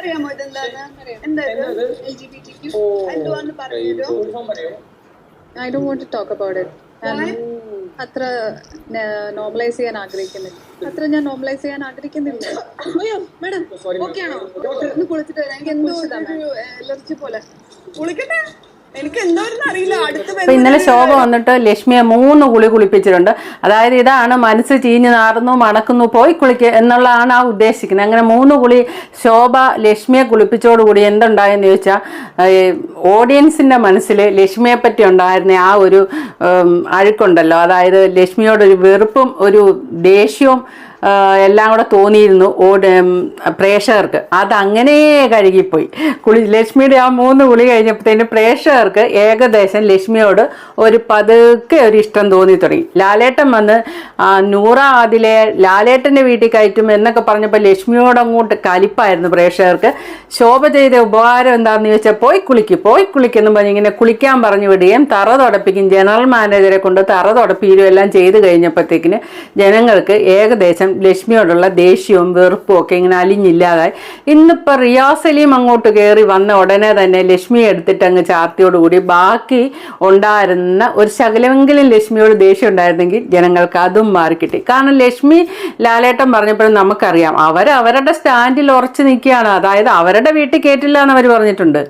അറിയാമോ ഇതെന്താന്ന് എന്താ ഇത്? L G B T Q എന്തുവാന്ന് പറഞ്ഞു I do want to talk about it ഞാൻ അത്ര നോർമലൈസ് ചെയ്യാൻ ആഗ്രഹിക്കുന്നില്ല. അത്ര ഞാൻ നോർമലൈസ് ചെയ്യാൻ ആഗ്രഹിക്കുന്നില്ല. അയ്യോ മാഡം ഓക്കെ ആണോ? ഒന്ന് കുളിച്ചിട്ട് വരാം. എനിക്ക് എന്തോ ഒരു എലർജി പോലെ. കുളിക്കട്ടെ? അപ്പൊ ഇന്നലെ ശോഭ വന്നിട്ട് ലക്ഷ്മിയെ മൂന്ന് കുളി കുളിപ്പിച്ചിട്ടുണ്ട്. അതായത് ഇതാണ് മനസ്സ് ചീഞ്ഞു നാറുന്നു മണക്കുന്നു പോയി കുളിക്കുക എന്നുള്ളതാണ് ആ ഉദ്ദേശിക്കുന്നത്. അങ്ങനെ മൂന്ന് കുളി ശോഭ ലക്ഷ്മിയെ കുളിപ്പിച്ചോടുകൂടി എന്തുണ്ടായെന്ന് ചോദിച്ചാൽ ഓഡിയൻസിന്റെ മനസ്സിൽ ലക്ഷ്മിയെ പറ്റി ഉണ്ടായിരുന്ന ആ ഒരു അഴുക്കുണ്ടല്ലോ. അതായത് ലക്ഷ്മിയോടൊരു വെറുപ്പും ഒരു ദേഷ്യവും എല്ലാം കൂടെ തോന്നിയിരുന്നു ഓട് പ്രേക്ഷകർക്ക്. അതങ്ങനെ കഴുകിപ്പോയി. കുളി ലക്ഷ്മിയുടെ ആ മൂന്ന് കുളി കഴിഞ്ഞപ്പോഴത്തേന് പ്രേക്ഷകർക്ക് ഏകദേശം ലക്ഷ്മിയോട് ഒരു പതുക്കെ ഒരു ഇഷ്ടം തോന്നി തുടങ്ങി. ലാലേട്ടൻ വന്ന് നൂറ അതിലെ ലാലേട്ടന്റെ വീട്ടിൽ കയറ്റും എന്നൊക്കെ പറഞ്ഞപ്പോൾ ലക്ഷ്മിയോട് അങ്ങോട്ട് കലിപ്പായിരുന്നു പ്രേക്ഷകർക്ക്. ശോഭ ചെയ്ത ഉപകാരം എന്താണെന്ന് ചോദിച്ചാൽ പോയി കുളിക്ക് പോയി കുളിക്കുന്നു പറഞ്ഞ് ഇങ്ങനെ കുളിക്കാൻ പറഞ്ഞു വിടുകയും തറ തുടപ്പിക്കും. ജനറൽ മാനേജറെ കൊണ്ട് തറ തുടപ്പിക്കുകയും എല്ലാം ചെയ്ത് കഴിഞ്ഞപ്പോഴത്തേക്കിന് ജനങ്ങൾക്ക് ഏകദേശം ലക്ഷ്മിയോടുള്ള ദേഷ്യവും വെറുപ്പും ഒക്കെ ഇങ്ങനെ അലിഞ്ഞില്ലാതായി ഇന്നിപ്പോൾ റിയാസ് സലീം അങ്ങോട്ട് കയറി വന്ന ഉടനെ തന്നെ ലക്ഷ്മി എടുത്തിട്ട് അങ്ങ് ചാർത്തിയോടുകൂടി ബാക്കി ഉണ്ടായിരുന്ന ഒരു ശകലമെങ്കിലും ലക്ഷ്മിയോട് ദേഷ്യം ഉണ്ടായിരുന്നെങ്കിൽ ജനങ്ങൾക്ക് അതും മാറിക്കിട്ടി. കാരണം ലക്ഷ്മി ലാലേട്ടൻ പറഞ്ഞപ്പോഴും നമുക്കറിയാം അവർ അവരുടെ സ്റ്റാൻഡിൽ ഉറച്ചു നിൽക്കുകയാണ്. അതായത് അവരുടെ വീട്ടിൽ കേട്ടില്ല എന്ന് അവർ പറഞ്ഞിട്ടുണ്ട്.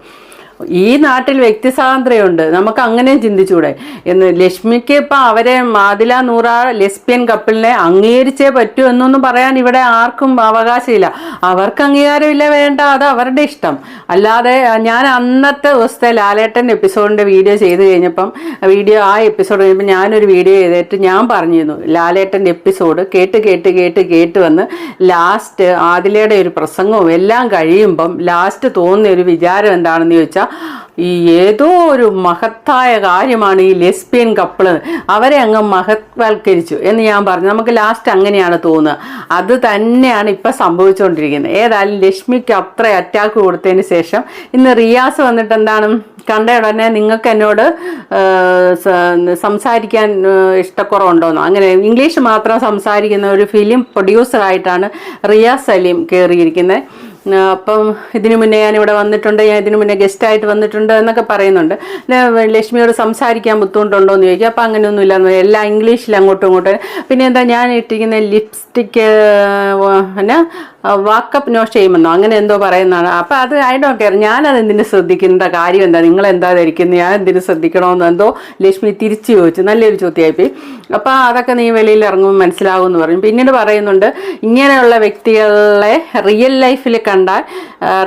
ഈ നാട്ടിൽ വ്യക്തി സ്വാതന്ത്ര്യമുണ്ട് നമുക്ക് അങ്ങനെ ചിന്തിച്ചൂടെ. എന്ന് ലക്ഷ്മിക്ക് ഇപ്പം അവരെ മാതില നൂറ ലെസ്ബിയൻ കപ്പിളിനെ അംഗീകരിച്ചേ പറ്റൂ എന്നൊന്നും പറയാൻ ഇവിടെ ആർക്കും അവകാശമില്ല. അവർക്ക് അംഗീകാരമില്ല വേണ്ട. അത് അവരുടെ ഇഷ്ടം. അല്ലാതെ ഞാൻ അന്നത്തെ ദിവസത്തെ ലാലേട്ടൻ എപ്പിസോഡിന്റെ വീഡിയോ ചെയ്ത് കഴിഞ്ഞപ്പം വീഡിയോ ആ എപ്പിസോഡ് കഴിഞ്ഞപ്പോൾ ഞാനൊരു വീഡിയോ ചെയ്തിട്ട് ഞാൻ പറഞ്ഞിരുന്നു. ലാലേട്ടന്റെ എപ്പിസോഡ് കേട്ട് കേട്ട് കേട്ട് കേട്ട് വന്ന് ലാസ്റ്റ് ആദിലയുടെ ഒരു പ്രസംഗവും എല്ലാം കഴിയുമ്പം ലാസ്റ്റ് തോന്നിയ ഒരു വിചാരം എന്താണെന്ന് ചോദിച്ചാൽ ഈ ഏതോ ഒരു മഹത്തായ കാര്യമാണ് ഈ ലെസ്ബിയൻ കപ്പിൾ. അവരെ അങ്ങ് മഹത്വൽക്കരിച്ചു എന്ന് ഞാൻ പറഞ്ഞു. നമുക്ക് ലാസ്റ്റ് അങ്ങനെയാണ് തോന്നുക. അത് തന്നെയാണ് ഇപ്പം സംഭവിച്ചുകൊണ്ടിരിക്കുന്നത്. ഏതായാലും ലക്ഷ്മിക്ക് അത്ര അറ്റാക്ക് കൊടുത്തതിന് ശേഷം ഇന്ന് റിയാസ് വന്നിട്ട് എന്താണ്? കണ്ട ഉടനെ നിങ്ങൾക്ക് എന്നോട് സംസാരിക്കാൻ ഇഷ്ടക്കുറവുണ്ടോന്നോ? അങ്ങനെ ഇംഗ്ലീഷ് മാത്രം സംസാരിക്കുന്ന ഒരു ഫിലിം പ്രൊഡ്യൂസറായിട്ടാണ് റിയാസ് സലീം കയറിയിരിക്കുന്നത് അപ്പം ഇതിനു മുന്നേ ഞാൻ ഇവിടെ വന്നിട്ടുണ്ട് ഞാൻ ഇതിനു മുന്നേ ഗസ്റ്റായിട്ട് വന്നിട്ടുണ്ട് എന്നൊക്കെ പറയുന്നുണ്ട്. ലക്ഷ്മിയോട് സംസാരിക്കാൻ ബുദ്ധിമുട്ടുണ്ടോ എന്ന് ചോദിക്കും. അപ്പം അങ്ങനെയൊന്നും ഇല്ല എന്ന്. എല്ലാം ഇംഗ്ലീഷിൽ അങ്ങോട്ടും ഇങ്ങോട്ടും. പിന്നെ എന്താ ഞാൻ ഇട്ടിരിക്കുന്ന ലിപ്സ്റ്റിക്ക് പിന്നെ വാക്കപ്പ് നോ ചെയ്യുമെന്നോ അങ്ങനെ എന്തോ പറയുന്നതാണ്. അപ്പം അത് ഐ ഡോണ്ട് കെയർ. ഞാനത് എന്തിനു ശ്രദ്ധിക്കുന്ന കാര്യം എന്താ? നിങ്ങൾ എന്താ ധരിക്കുന്നത് ഞാൻ എന്തിനു ശ്രദ്ധിക്കണമെന്ന് എന്തോ ലക്ഷ്മി തിരിച്ചു ചോദിച്ചു. നല്ലൊരു ചോദ്യമായിപ്പോയി അപ്പോൾ അതൊക്കെ നീ വെളിയിൽ ഇറങ്ങുമ്പോൾ മനസ്സിലാവും എന്ന് പറയും. പിന്നീട് പറയുന്നുണ്ട് ഇങ്ങനെയുള്ള വ്യക്തികളെ റിയൽ ലൈഫിൽ കണ്ടാൽ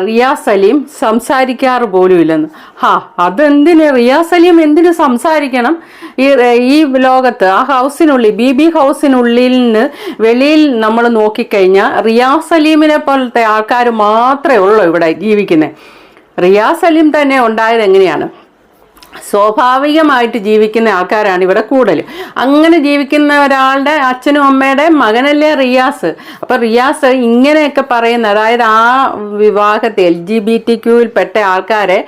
റിയാ റിയാസ് സലീം സംസാരിക്കാറ് പോലുമില്ലെന്ന്. ഹാ അതെന്തിന്? റിയാസ് സലീം എന്തിനു സംസാരിക്കണം? ഈ ഈ ലോകത്ത് ആ ഹൗസിനുള്ളിൽ ബി ബി ഹൗസിനുള്ളിൽ നിന്ന് വെളിയിൽ നമ്മൾ നോക്കിക്കഴിഞ്ഞാൽ റിയാസ് സലീമിനെ പോലത്തെ ആൾക്കാർ മാത്രമേ ഉള്ളൂ ഇവിടെ ജീവിക്കുന്നത് റിയാസ് സലീം തന്നെ ഉണ്ടായത് എങ്ങനെയാണ്? സ്വാഭാവികമായിട്ട് ജീവിക്കുന്ന ആൾക്കാരാണ് ഇവിടെ കൂടുതൽ അങ്ങനെ ജീവിക്കുന്ന ഒരാളുടെ അച്ഛനും അമ്മയുടെ മകനല്ലേ റിയാസ്. അപ്പൊ റിയാസ് ഇങ്ങനെയൊക്കെ പറയുന്ന അതായത് ആ വിവാഹത്തെ എൽ ജി ബി ടി ക്യൂവിൽ പെട്ട ആൾക്കാരെ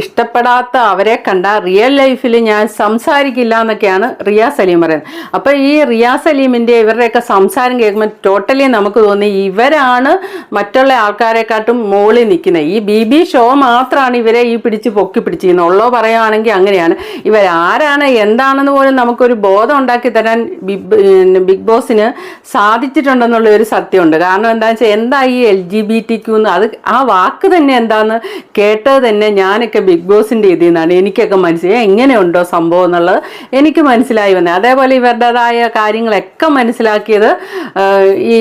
ഇഷ്ടപ്പെടാത്ത അവരെ കണ്ട റിയൽ ലൈഫിൽ ഞാൻ സംസാരിക്കില്ല എന്നൊക്കെയാണ് റിയാസ് അലീം പറയുന്നത്. അപ്പൊ ഈ റിയാസ് അലീമിന്റെ ഇവരുടെയൊക്കെ സംസാരം കേൾക്കുമ്പോൾ ടോട്ടലി നമുക്ക് തോന്നി ഇവരാണ് മറ്റുള്ള ആൾക്കാരെക്കാട്ടും മുകളിൽ നിൽക്കുന്നത്. ഈ ബി ബി ഷോ മാത്രമാണ് ഇവരെ ഈ പിടിച്ച് പൊക്കി പിടിച്ചിരിക്കുന്നത്. ഉള്ളോ പറയുകയാണെങ്കിൽ അങ്ങനെയാണ്. ഇവരാരാണ് എന്താണെന്ന് പോലും നമുക്കൊരു ബോധം ഉണ്ടാക്കി തരാൻ ബിഗ് ബോസിന് സാധിച്ചിട്ടുണ്ടെന്നുള്ള ഒരു സത്യമുണ്ട്. കാരണം എന്താണെന്ന് വെച്ചാൽ എന്താ ഈ L G B T Q എന്ന് അത് ആ വാക്ക് തന്നെ എന്താന്ന് കേട്ടത് തന്നെ ഞാനൊക്കെ ബിഗ് ബോസിന്റെ ഇതിൽ നിന്നാണ്. എനിക്കൊക്കെ മനസ്സിലായി. എങ്ങനെയുണ്ടോ സംഭവം എന്നുള്ളത് എനിക്ക് മനസ്സിലായി വന്നത്. അതേപോലെ ഇവരുടേതായ കാര്യങ്ങളൊക്കെ മനസ്സിലാക്കിയത് ഈ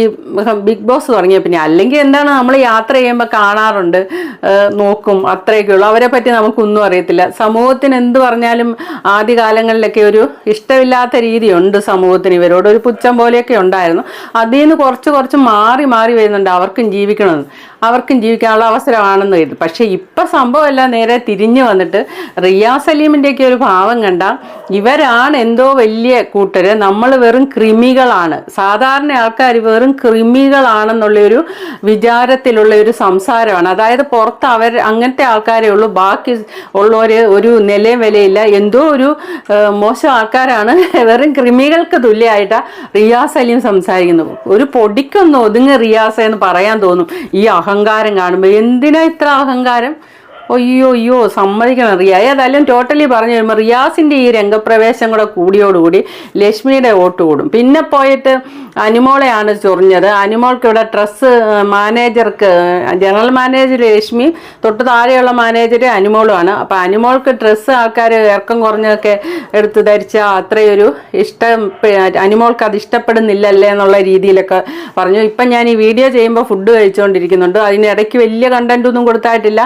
ബിഗ് ബോസ് തുടങ്ങിയ പിന്നെ അല്ലെങ്കിൽ എന്താണ് നമ്മൾ യാത്ര ചെയ്യുമ്പോൾ കാണാറുണ്ട് നോക്കും അത്രയൊക്കെ ഉള്ളൂ. അവരെ പറ്റി നമുക്കൊന്നും അറിയത്തില്ല. സമൂഹത്തിന് എന്ത് പറഞ്ഞാലും ആദ്യകാലങ്ങളിലൊക്കെ ഒരു ഇഷ്ടമില്ലാത്ത രീതിയുണ്ട് സമൂഹത്തിന്. ഇവരോട് ഒരു പുച്ഛം പോലെയൊക്കെ ഉണ്ടായിരുന്നു. അതിൽ നിന്ന് കുറച്ച് കുറച്ച് മാറി മാറി വരുന്നുണ്ട് അവർക്കും ജീവിക്കണമെന്ന്. അവർക്കും ജീവിക്കാനുള്ള അവസരമാണെന്ന് കരുതി. പക്ഷേ ഇപ്പം സംഭവമല്ല നേരെ തിരിഞ്ഞു വന്നിട്ട് റിയാ സലീമിന്റെയൊക്കെ ഒരു ഭാവം കണ്ട ഇവരാണ് എന്തോ വലിയ കൂട്ടർ നമ്മൾ വെറും ക്രിമികളാണ് സാധാരണ ആൾക്കാർ വെറും കൃമികളാണെന്നുള്ളൊരു വിചാരത്തിലുള്ള ഒരു സംസാരമാണ്. അതായത് പുറത്ത് അവർ അങ്ങനത്തെ ആൾക്കാരെ ഉള്ളൂ. ബാക്കി ഉള്ളവർ ഒരു നിലയും വിലയില്ല എന്തോ ഒരു മോശം ആൾക്കാരാണ്. വെറും കൃമികൾക്ക് തുല്യമായിട്ടാണ് റിയാസ് അലിയും സംസാരിക്കുന്നത് ഒരു പൊടിക്കൊന്ന് ഒതുങ്ങ റിയാസ് എന്ന് പറയാൻ തോന്നും. ഈ അഹങ്കാരം കാണുമ്പോൾ എന്തിനാ ഇത്ര അഹങ്കാരം? അയ്യോ അയ്യോ സമ്മതിക്കണം റിയ. ഏതായാലും ടോട്ടലി പറഞ്ഞു കഴിയുമ്പോൾ റിയാസിന്റെ ഈ രംഗപ്രവേശം കൂടെ കൂടിയോടുകൂടി ലക്ഷ്മിയുടെ വോട്ട് കൂടും. പിന്നെ പോയിട്ട് അനുമോളെയാണ് ചൊറിഞ്ഞത്. അനുമോൾക്ക് ഇവിടെ ഡ്രസ്സ് മാനേജർക്ക് ജനറൽ മാനേജർ ലക്ഷ്മി തൊട്ട് താഴെയുള്ള മാനേജർ അനുമോളുമാണ്. അപ്പോൾ അനുമോൾക്ക് ഡ്രസ്സ് ആൾക്കാർ ഇറക്കം കുറഞ്ഞൊക്കെ എടുത്ത് ധരിച്ചാൽ അത്രയൊരു ഇഷ്ടം അനുമോൾക്ക് അത് ഇഷ്ടപ്പെടുന്നില്ലല്ലേ എന്നുള്ള രീതിയിലൊക്കെ പറഞ്ഞു. ഇപ്പം ഞാൻ ഈ വീഡിയോ ചെയ്യുമ്പോൾ ഫുഡ് കഴിച്ചുകൊണ്ടിരിക്കുന്നുണ്ട് അതിനിടയ്ക്ക് വലിയ കണ്ടന്റൊന്നും കൊടുത്തായിട്ടില്ല. കൊടുത്തായിട്ടില്ല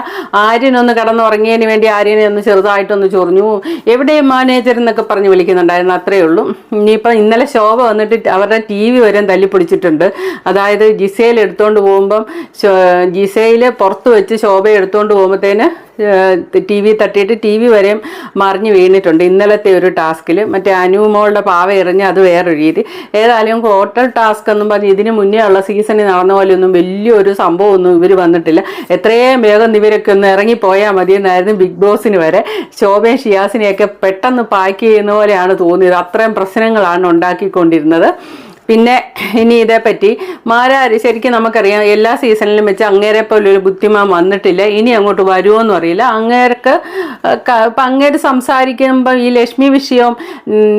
ആര്യനൊന്ന് കിടന്നുറങ്ങിയതിന് വേണ്ടി ആര്യനെ ഒന്ന് ചെറുതായിട്ടൊന്ന് ചൊറിഞ്ഞു. എവിടെ മാനേജർ എന്നൊക്കെ പറഞ്ഞ് വിളിക്കുന്നുണ്ടായിരുന്നു അത്രയേ ഉള്ളൂ. ഇനിയിപ്പം ഇന്നലെ ശോഭ വന്നിട്ട് അവരുടെ ടി വി വരെ തല്ലിപ്പിടിച്ചിട്ടുണ്ട് അതായത് ജിസയിൽ എടുത്തുകൊണ്ട് പോകുമ്പം ജിസയിൽ പുറത്ത് വെച്ച് ശോഭ എടുത്തുകൊണ്ട് പോകുമ്പോഴത്തേന് ടി വി തട്ടിയിട്ട് ടി വി വരെയും മറിഞ്ഞ് വീണിട്ടുണ്ട്. ഇന്നലത്തെ ഒരു ടാസ്കിൽ മറ്റേ അനുമോളുടെ പാവ എറിഞ്ഞ് അത് വേറൊരു രീതി. ഏതായാലും ഹോട്ടൽ ടാസ്ക് എന്നും പറഞ്ഞ് ഇതിന് മുന്നേ ഉള്ള സീസണിൽ നടന്ന പോലെയൊന്നും വലിയൊരു സംഭവമൊന്നും ഇവർ വന്നിട്ടില്ല. എത്രയും വേഗം ഇവരൊക്കെ ഒന്ന് ഇറങ്ങിപ്പോയാൽ മതി എന്നായിരുന്നു ബിഗ് ബോസിന് വരെ. ശോഭയും ഷിയാസിനെയൊക്കെ പെട്ടെന്ന് പാക്ക് ചെയ്യുന്ന പോലെയാണ് തോന്നിയത്. അത്രയും പ്രശ്നങ്ങളാണ് ഉണ്ടാക്കിക്കൊണ്ടിരുന്നത്. പിന്നെ ഇനി ഇതേപ്പറ്റി മാരാരി ശരിക്കും നമുക്കറിയാം എല്ലാ സീസണിലും വെച്ച് അങ്ങേരെ ഒരു ബുദ്ധിമാൻ വന്നിട്ടില്ല. ഇനി അങ്ങോട്ട് വരുമോ എന്ന് അറിയില്ല. അങ്ങേർക്ക് ഇപ്പം അങ്ങേര് സംസാരിക്കുമ്പോൾ ഈ ലക്ഷ്മി വിഷയവും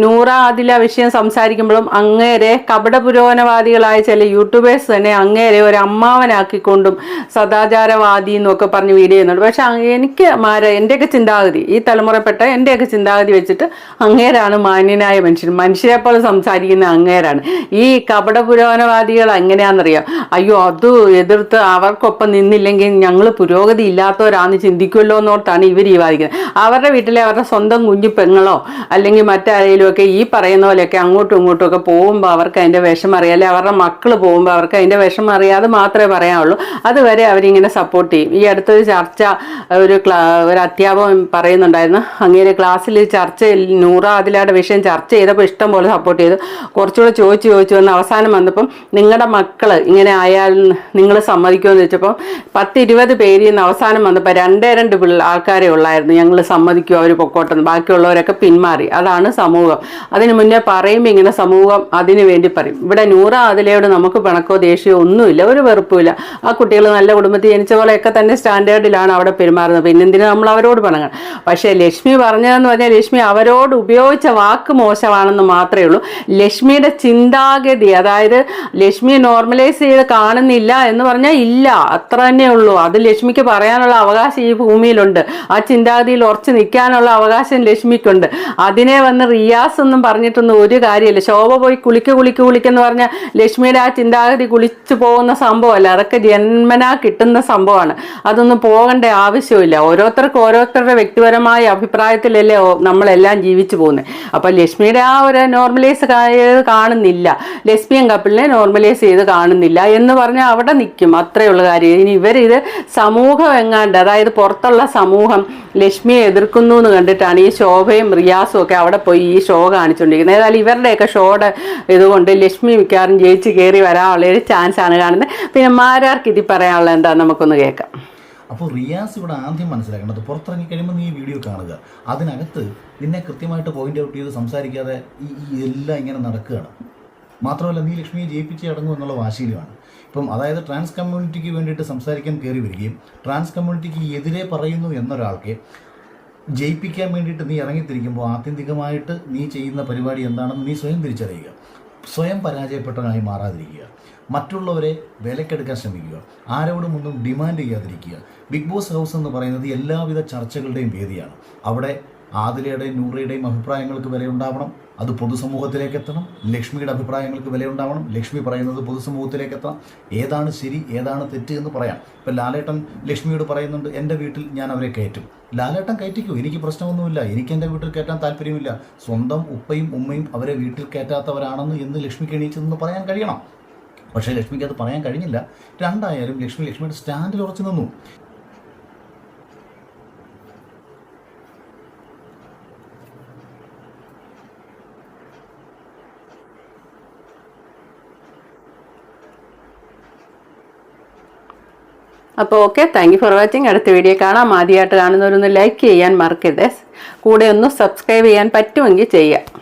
നൂറ ആദില വിഷയം സംസാരിക്കുമ്പോഴും അങ്ങേരെ കപട പുരോഗമനവാദികളായ ചില യൂട്യൂബേഴ്സ് തന്നെ അങ്ങേരെ ഒരു അമ്മാവനാക്കിക്കൊണ്ടും സദാചാരവാദി എന്നൊക്കെ പറഞ്ഞ് വീഡിയോ ചെയ്യുന്നുണ്ട്. പക്ഷെ എനിക്ക് മാര എന്റെയൊക്കെ ചിന്താഗതി ഈ തലമുറപ്പെട്ട എന്റെയൊക്കെ ചിന്താഗതി വെച്ചിട്ട് അങ്ങേരാണ് മാന്യനായ മനുഷ്യൻ. മനുഷ്യരെ പോലെ സംസാരിക്കുന്ന അങ്ങേരാണ്. ഈ കപട പുരോഗമനവാദികൾ എങ്ങനെയാണെന്നറിയാം? അയ്യോ അത് എതിർത്ത് അവർക്കൊപ്പം നിന്നില്ലെങ്കിൽ ഞങ്ങൾ പുരോഗതി ഇല്ലാത്തവരാന്ന് ചിന്തിക്കുമല്ലോ എന്നോർത്താണ് ഇവർ ഈ വാദിക്കുന്നത്. അവരുടെ വീട്ടിലെ അവരുടെ സ്വന്തം കുഞ്ഞു പെങ്ങളോ അല്ലെങ്കിൽ മറ്റാരെങ്കിലും ഒക്കെ ഈ പറയുന്ന പോലെയൊക്കെ അങ്ങോട്ടും ഇങ്ങോട്ടും ഒക്കെ പോകുമ്പോൾ അവർക്ക് അതിന്റെ വിഷമം അറിയാം. അവരുടെ മക്കൾ പോകുമ്പോൾ അവർക്ക് അതിന്റെ വിഷമം അറിയാതെ മാത്രമേ പറയാനുള്ളൂ. അതുവരെ അവരിങ്ങനെ സപ്പോർട്ട് ചെയ്യും. ഈ അടുത്തൊരു ചർച്ച ഒരു ക്ലാ ഒരു അധ്യാപകൻ പറയുന്നുണ്ടായിരുന്നു. അങ്ങനെ ക്ലാസ്സിൽ ചർച്ച നൂറ അതിലാടെ വിഷയം ചർച്ച ചെയ്തപ്പോൾ ഇഷ്ടം പോലെ സപ്പോർട്ട് ചെയ്തു. കുറച്ചുകൂടെ ചോദിച്ചു വന്ന് അവസാനം വന്നപ്പം നിങ്ങളുടെ മക്കൾ ഇങ്ങനെ ആയാൽ നിങ്ങൾ സമ്മതിക്കുമെന്ന് വെച്ചപ്പോൾ പത്ത് ഇരുപത് പേരിൽ നിന്ന് അവസാനം വന്നപ്പോൾ രണ്ടേ രണ്ട് ആൾക്കാരെ ഉള്ളായിരുന്നു. ഞങ്ങൾ സമ്മതിക്കും അവർ പൊക്കോട്ടെന്ന്. ബാക്കിയുള്ളവരൊക്കെ പിന്മാറി. അതാണ് സമൂഹം. അതിന് മുന്നേ പറയുമ്പോൾ ഇങ്ങനെ സമൂഹം അതിനു വേണ്ടി പറയും. ഇവിടെ നൂറ അതിലയോട് നമുക്ക് പിണക്കോ ദേഷ്യമോ ഒന്നുമില്ല. ഒരു വെറുപ്പുമില്ല. ആ കുട്ടികൾ നല്ല കുടുംബത്തിൽ ജനിച്ച പോലെയൊക്കെ തന്നെ സ്റ്റാൻഡേർഡിലാണ് അവിടെ പെരുമാറുന്നത്. പിന്നെ എന്തിനാ നമ്മൾ അവരോട് പിണങ്ങണം? പക്ഷേ ലക്ഷ്മി പറഞ്ഞതെന്ന് പറഞ്ഞാൽ ലക്ഷ്മി അവരോട് ഉപയോഗിച്ച വാക്ക് മോശമാണെന്ന് മാത്രമേ ഉള്ളൂ. ലക്ഷ്മിയുടെ ചിന്താഗതി അതായത് ലക്ഷ്മി നോർമലൈസ് ചെയ്ത് കാണുന്നില്ല എന്ന് പറഞ്ഞാൽ ഇല്ല. അത്ര തന്നെ ഉള്ളൂ. അത് ലക്ഷ്മിക്ക് പറയാനുള്ള അവകാശം ഈ ഭൂമിയിലുണ്ട്. ആ ചിന്താഗതിയിൽ ഉറച്ചു നിൽക്കാനുള്ള അവകാശം ലക്ഷ്മിക്കുണ്ട്. അതിനെ വന്ന് റിയാസ് ഒന്നും പറഞ്ഞിട്ടൊന്നും ഒരു കാര്യമില്ല. ശോഭ പോയി കുളിക്ക് കുളിക്ക് കുളിക്കെന്ന് പറഞ്ഞാൽ ലക്ഷ്മിയുടെ ആ ചിന്താഗതി കുളിച്ചു പോകുന്ന സംഭവമല്ല. അതൊക്കെ ജന്മനാ കിട്ടുന്ന സംഭവമാണ്. അതൊന്നും പോകേണ്ട ആവശ്യമില്ല. ഓരോരുത്തർക്കും ഓരോരുത്തരുടെ വ്യക്തിപരമായ അഭിപ്രായത്തിലല്ലേ നമ്മളെല്ലാം ജീവിച്ചു പോകുന്നത് അപ്പം ലക്ഷ്മിയുടെ ആ ഒരു നോർമലൈസ് കാണുന്നില്ല. ലെസ്ബിയൻ കപ്പിളിനെ നോർമലൈസ് ചെയ്ത് കാണുന്നില്ല എന്ന് പറഞ്ഞാൽ അവിടെ നിൽക്കും. അത്രയുള്ള കാര്യം. ഇനി ഇവരിത് സമൂഹം എങ്ങാണ്ട് അതായത് പുറത്തുള്ള സമൂഹം ലക്ഷ്മിയെ എതിർക്കുന്നു എന്ന് കണ്ടിട്ടാണ് ഈ ശോഭയും റിയാസും ഒക്കെ അവിടെ പോയി ഈ ഷോ കാണിച്ചുകൊണ്ടിരിക്കുന്നത് ഏതായാലും ഇവരുടെയൊക്കെ ഷോയുടെ ഇതുകൊണ്ട് ലക്ഷ്മി മിക്കവാറും ജയിച്ച് കയറി വരാനുള്ള ഒരു ചാൻസ് ആണ് കാണുന്നത്. പിന്നെ മാരാർക്ക് ഇതി പറയാനുള്ള എന്താ നമുക്കൊന്ന് കേൾക്കാം. അപ്പോൾ റിയാസ് ഇവിടെ ആദ്യം മനസ്സിലാക്കേണ്ടത് പുറത്തിറങ്ങി കഴിയുമ്പോൾ നീ വീഡിയോ കാണുക. അതിനകത്ത് നിന്നെ കൃത്യമായിട്ട് പോയിന്റ് ഔട്ട് ചെയ്ത് സംസാരിക്കാതെ ഈ എല്ലാം ഇങ്ങനെ നടക്കുകയാണ്. മാത്രമല്ല നീ ലക്ഷ്മിയെ ജയിപ്പിച്ച് അടങ്ങും എന്നുള്ള വാശിയിലുമാണ്. ഇപ്പം അതായത് ട്രാൻസ് കമ്മ്യൂണിറ്റിക്ക് വേണ്ടിയിട്ട് സംസാരിക്കാൻ കയറി വരികയും ട്രാൻസ് കമ്മ്യൂണിറ്റിക്ക് എതിരെ പറയുന്നു എന്നൊരാൾക്ക് ജയിപ്പിക്കാൻ വേണ്ടിയിട്ട് നീ ഇറങ്ങിത്തിരിക്കുമ്പോൾ ആത്യന്തികമായിട്ട് നീ ചെയ്യുന്ന പരിപാടി എന്താണെന്ന് നീ സ്വയം തിരിച്ചറിയുക. സ്വയം പരാജയപ്പെട്ടവനായി മാറാതിരിക്കുക. മറ്റുള്ളവരെ വിലക്കെടുക്കാൻ ശ്രമിക്കുക. ആരോടും ഒന്നും ഡിമാൻഡ് ചെയ്യാതിരിക്കുക. ബിഗ് ബോസ് ഹൗസ് എന്ന് പറയുന്നത് എല്ലാവിധ ചർച്ചകളുടെയും വേദിയാണ്. അവിടെ ആദിലയുടെയും നൂറയുടെയും അഭിപ്രായങ്ങൾക്ക് വിലയുണ്ടാവണം. അത് പൊതുസമൂഹത്തിലേക്ക് എത്തണം. ലക്ഷ്മിയുടെ അഭിപ്രായങ്ങൾക്ക് വിലയുണ്ടാവണം. ലക്ഷ്മി പറയുന്നത് പൊതുസമൂഹത്തിലേക്ക് എത്തണം. ഏതാണ് ശരി ഏതാണ് തെറ്റ് എന്ന് പറയാം. ഇപ്പം ലാലേട്ടൻ ലക്ഷ്മിയോട് പറയുന്നുണ്ട് എന്റെ വീട്ടിൽ ഞാൻ അവരെ കയറ്റും. ലാലേട്ടൻ കയറ്റിക്കൂ? എനിക്ക് പ്രശ്നമൊന്നുമില്ല. എനിക്ക് എന്റെ വീട്ടിൽ കയറ്റാൻ താല്പര്യമില്ല. സ്വന്തം ഉപ്പയും ഉമ്മയും അവരെ വീട്ടിൽ കയറ്റാത്തവരാണെന്ന് എന്ന് ലക്ഷ്മിക്ക് എണീച്ചതെന്ന് പറയാൻ കഴിയണം. പക്ഷേ ലക്ഷ്മിക്ക് അത് പറയാൻ കഴിഞ്ഞില്ല. രണ്ടായാലും ലക്ഷ്മി ലക്ഷ്മിയുടെ സ്റ്റാൻഡിൽ ഉറച്ചു നിന്നു. അപ്പോൾ okay thank you for watching അടുത്ത വീഡിയോ കാണാം. ആദ്യമായിട്ട് കാണുന്നവരൊന്ന് ലൈക്ക് ചെയ്യാൻ മറക്കരുത്. കൂടെ ഒന്ന് സബ്സ്ക്രൈബ് ചെയ്യാൻ പറ്റുമെങ്കിൽ ചെയ്യുക.